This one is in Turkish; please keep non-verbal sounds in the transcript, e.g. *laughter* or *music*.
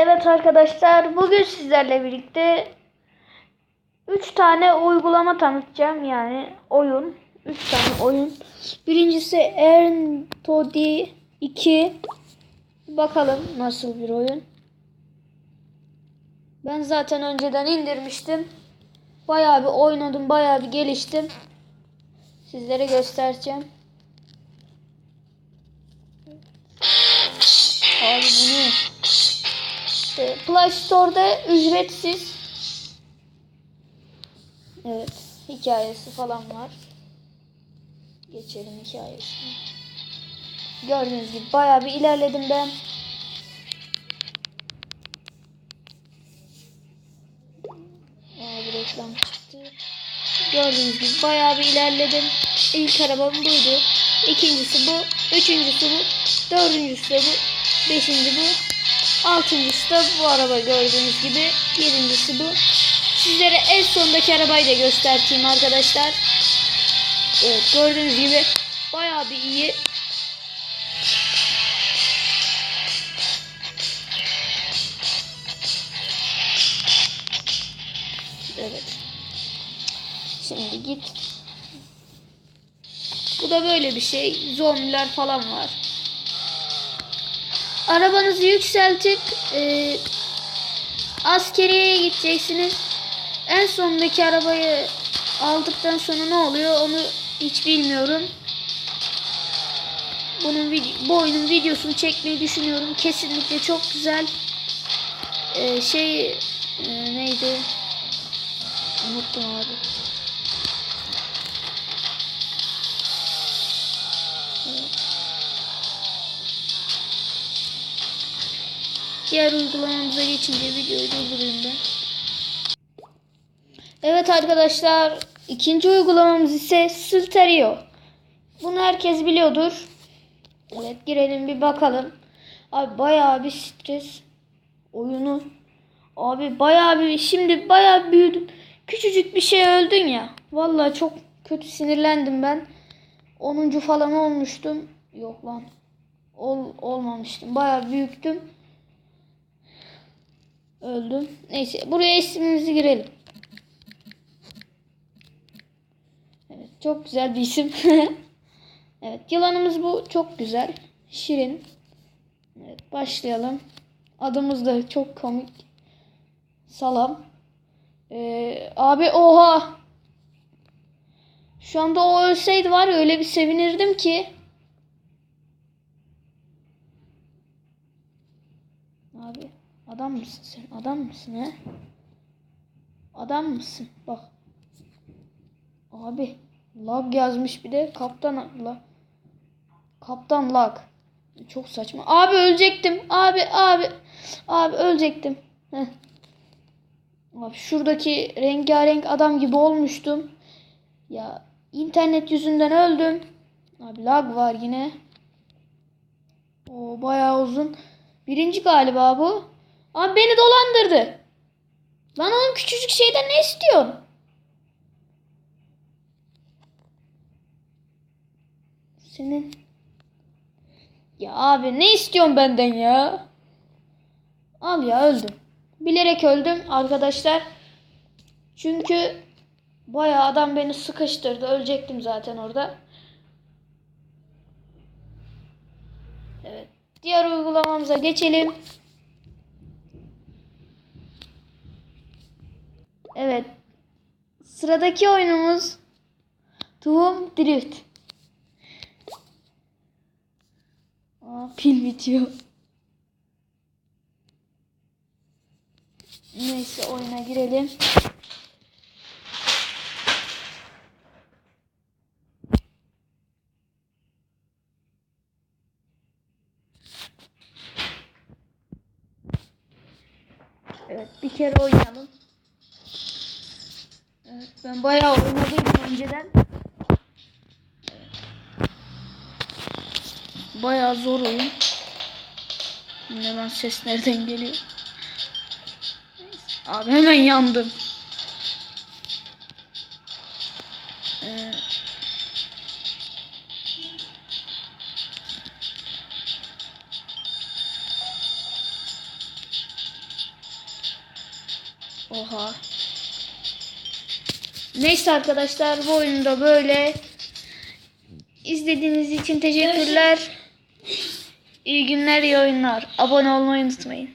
Evet arkadaşlar bugün sizlerle birlikte 3 tane uygulama tanıtacağım yani oyun 3 tane oyun. Birincisi Erntodi 2 bakalım nasıl bir oyun. Ben zaten önceden indirmiştim. Bayağı bir oynadım, bayağı bir geliştim. Sizlere göstereceğim. Play Store'da ücretsiz. Evet. Hikayesi falan var. Geçelim hikayesine. Gördüğünüz gibi bayağı bir ilerledim ben. Abi reklam çıktı. Gördüğünüz gibi bayağı bir ilerledim. İlk arabam buydu. İkincisi bu. Üçüncüsü bu. Dördüncüsü de bu. Beşinci bu. Altıncısı da bu araba gördüğünüz gibi. Yedincisi bu. Sizlere en sondaki arabayı da göstereyim arkadaşlar. Evet gördüğünüz gibi bayağı bir iyi. Evet. Şimdi git. Bu da böyle bir şey. Zombiler falan var. Arabanızı yükseltip e, askeriye gideceksiniz. En sondaki arabayı aldıktan sonra ne oluyor onu hiç bilmiyorum. Bunun vid- bu oyunun videosunu çekmeyi düşünüyorum. Kesinlikle çok güzel. E, şey e, neydi? Unuttum abi. Diğer uygulamamıza geçince videoyu durdurayım ben. Evet arkadaşlar ikinci uygulamamız ise Stilterio. Bunu herkes biliyordur. Evet girelim bir bakalım. Abi bayağı bir stres oyunu. Abi bayağı bir şimdi bayağı büyüdün. Küçücük bir şey öldün ya. Vallahi çok kötü sinirlendim ben. 10. falan olmuştum. Yok lan. Ol, olmamıştım. Bayağı büyüktüm. Öldüm. Neyse buraya ismimizi girelim. Evet çok güzel bir isim. *laughs* evet yılanımız bu çok güzel. Şirin. Evet başlayalım. Adımız da çok komik. Salam. Ee, abi oha. Şu anda o ölseydi var ya öyle bir sevinirdim ki. Abi adam mısın sen? Adam mısın he? Adam mısın? Bak. Abi lag yazmış bir de kaptan lag. Kaptan lag. Çok saçma. Abi ölecektim. Abi abi. Abi ölecektim. Heh. Abi şuradaki rengarenk adam gibi olmuştum. Ya internet yüzünden öldüm. Abi lag var yine. O bayağı uzun. Birinci galiba bu. Abi beni dolandırdı. Lan oğlum küçücük şeyden ne istiyorsun? Senin. Ya abi ne istiyorsun benden ya? Al ya öldüm. Bilerek öldüm arkadaşlar. Çünkü bayağı adam beni sıkıştırdı. Ölecektim zaten orada. Evet. Diğer uygulamamıza geçelim. Evet. Sıradaki oyunumuz Tohum Drift. Aa, pil bitiyor. Neyse oyuna girelim. Evet bir kere oynayalım. Ben bayağı oynadım önceden. Bayağı zor oyun. Yine ben ses nereden geliyor? Abi hemen yandım. Ee, Oha. Neyse arkadaşlar bu oyunda böyle. İzlediğiniz için teşekkürler. İyi günler, iyi oyunlar. Abone olmayı unutmayın.